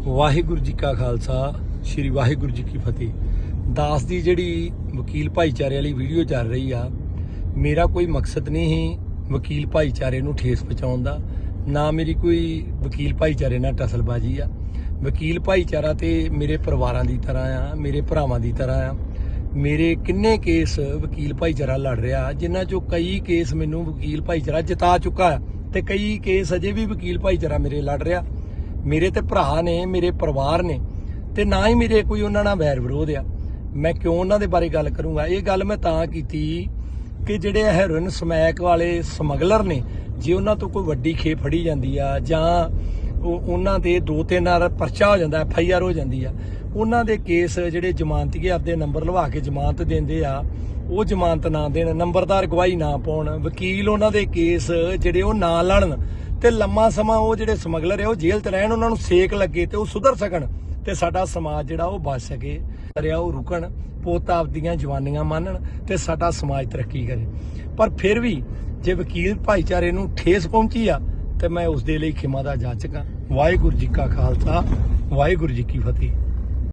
ਵਾਹਿਗੁਰੂ ਜੀ ਕਾ ਖਾਲਸਾ, ਸ੍ਰੀ ਵਾਹਿਗੁਰੂ ਜੀ ਕੀ ਫਤਿਹ। ਦਾਸ ਦੀ ਜਿਹੜੀ ਵਕੀਲ ਭਾਈਚਾਰੇ ਵਾਲੀ ਵੀਡੀਓ ਚੱਲ ਰਹੀ ਆ, ਮੇਰਾ ਕੋਈ ਮਕਸਦ ਨਹੀਂ ਹੈ ਵਕੀਲ ਭਾਈਚਾਰੇ ਨੂੰ ਠੇਸ ਪਹੁੰਚਾਉਣ ਦਾ, ਨਾ ਮੇਰੀ ਕੋਈ ਵਕੀਲ ਭਾਈਚਾਰੇ ਨਾਲ ਟਸਲਬਾਜੀ ਆ। ਵਕੀਲ ਭਾਈਚਾਰਾ ਤੇ ਮੇਰੇ ਪਰਿਵਾਰਾਂ ਦੀ ਤਰ੍ਹਾਂ ਆ, ਮੇਰੇ ਭਰਾਵਾਂ ਦੀ ਤਰ੍ਹਾਂ ਆ। ਮੇਰੇ ਕਿੰਨੇ ਕੇਸ ਵਕੀਲ ਭਾਈਚਾਰਾ ਲੜ ਰਿਹਾ, ਜਿਨ੍ਹਾਂ ਚੋਂ ਕਈ ਕੇਸ ਮੈਨੂੰ ਵਕੀਲ ਭਾਈਚਾਰਾ ਜਿਤਾ ਚੁੱਕਾ ਆ ਤੇ ਕਈ ਕੇਸ ਅਜੇ ਵੀ ਵਕੀਲ ਭਾਈਚਾਰਾ ਮੇਰੇ ਲੜ ਰਿਹਾ। ਮੇਰੇ ਤੇ ਭਰਾ ਨੇ, ਮੇਰੇ ਪਰਿਵਾਰ ਨੇ ਤੇ ਨਾ ਹੀ ਮੇਰੇ ਕੋਈ ਉਹਨਾਂ ਨਾਲ ਵੈਰ ਵਿਰੋਧ ਆ। ਮੈਂ ਕਿਉਂ ਉਹਨਾਂ ਦੇ ਬਾਰੇ ਗੱਲ ਕਰੂੰਗਾ? ਇਹ ਗੱਲ ਮੈਂ ਤਾਂ ਕੀਤੀ ਕਿ ਜਿਹੜੇ ਹੈਰੋਇਨ ਸਮੈਕ ਵਾਲੇ ਸਮਗਲਰ ਨੇ, ਜੇ ਉਹਨਾਂ ਤੋਂ ਕੋਈ ਵੱਡੀ ਖੇਪ ਫੜੀ ਜਾਂਦੀ ਆ ਜਾਂ ਉਹ ਉਹਨਾਂ ਦੇ ਦੋ ਤਿੰਨ ਵਾਰ ਪਰਚਾ ਹੋ ਜਾਂਦਾ, ਐਫ ਆਈ ਆਰ ਹੋ ਜਾਂਦੀ ਆ, ਉਹਨਾਂ ਦੇ ਕੇਸ ਜਿਹੜੇ ਜ਼ਮਾਨਤੀਏ ਆਪਦੇ ਨੰਬਰ ਲਵਾ ਕੇ ਜ਼ਮਾਨਤ ਦਿੰਦੇ ਆ, ਉਹ ਜ਼ਮਾਨਤ ਨਾ ਦੇਣ, ਨੰਬਰਦਾਰ ਗਵਾਹੀ ਨਾ ਪਾਉਣ, ਵਕੀਲ ਉਹਨਾਂ ਦੇ ਕੇਸ ਜਿਹੜੇ ਉਹ ਨਾ ਲੜਨ ਤੇ ਲੰਮਾ ਸਮਾਂ ਉਹ ਜਿਹੜੇ ਸਮਗਲਰ ਆ, ਉਹ ਜੇਲ੍ਹ 'ਚ ਰਹਿਣ, ਉਹਨਾਂ ਨੂੰ ਸੇਕ ਲੱਗੇ ਤੇ ਉਹ ਸੁਧਰ ਸਕਣ ਤੇ ਸਾਡਾ ਸਮਾਜ ਜਿਹੜਾ ਉਹ ਬਚ ਸਕੇ। ਰਿਆ ਉਹ ਰੁਕਣ, ਪੋਤ ਆਪਦੀਆਂ ਜਵਾਨੀਆਂ ਮੰਨਣ ਤੇ ਸਾਡਾ ਸਮਾਜ ਤਰੱਕੀ ਕਰੇ। ਪਰ ਫਿਰ ਵੀ ਜੇ ਵਕੀਲ ਭਾਈਚਾਰੇ ਨੂੰ ਠੇਸ ਪਹੁੰਚੀ ਆ, ਤੇ ਮੈਂ ਉਸ ਦੇ ਲਈ ਖਿਮਾ ਦਾ ਜਾਚਕਾਂ ਵਾਹਿਗੁਰੂ ਜੀ ਕਾ ਖਾਲਸਾ, ਵਾਹਿਗੁਰੂ ਜੀ ਕੀ ਫਤਿਹ।